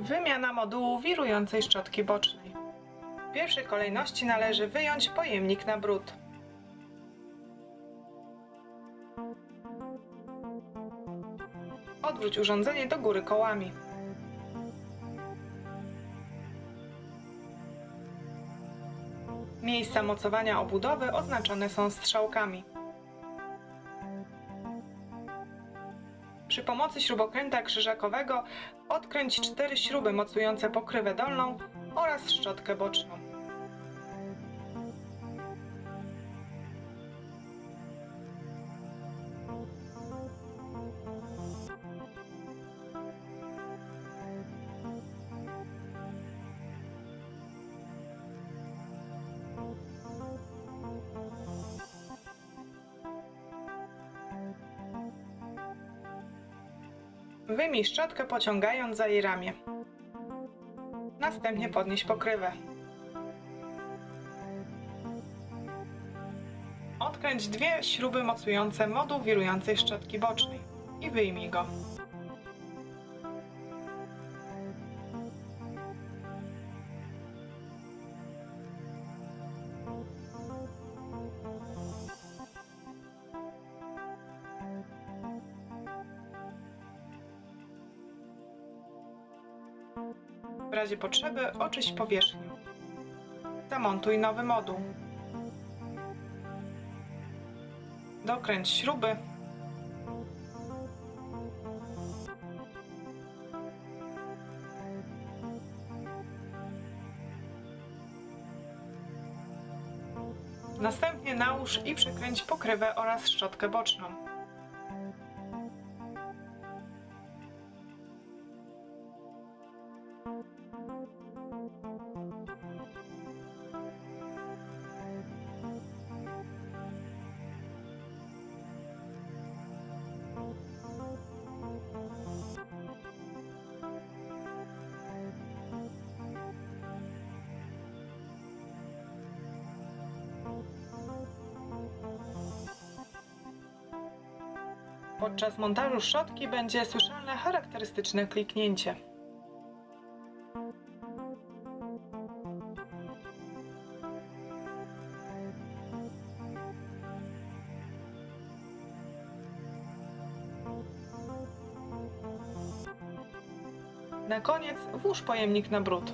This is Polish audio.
Wymiana modułu wirującej szczotki bocznej. W pierwszej kolejności należy wyjąć pojemnik na brud. Odwróć urządzenie do góry kołami. Miejsca mocowania obudowy oznaczone są strzałkami. Przy pomocy śrubokręta krzyżakowego odkręć cztery śruby mocujące pokrywę dolną oraz szczotkę boczną. Wyjmij szczotkę pociągając za jej ramię. Następnie podnieś pokrywę. Odkręć dwie śruby mocujące moduł wirującej szczotki bocznej i wyjmij go. W razie potrzeby oczyść powierzchnię. Zamontuj nowy moduł. Dokręć śruby. Następnie nałóż i przykręć pokrywę oraz szczotkę boczną. Podczas montażu szczotki będzie słyszalne charakterystyczne kliknięcie. Na koniec włóż pojemnik na brud.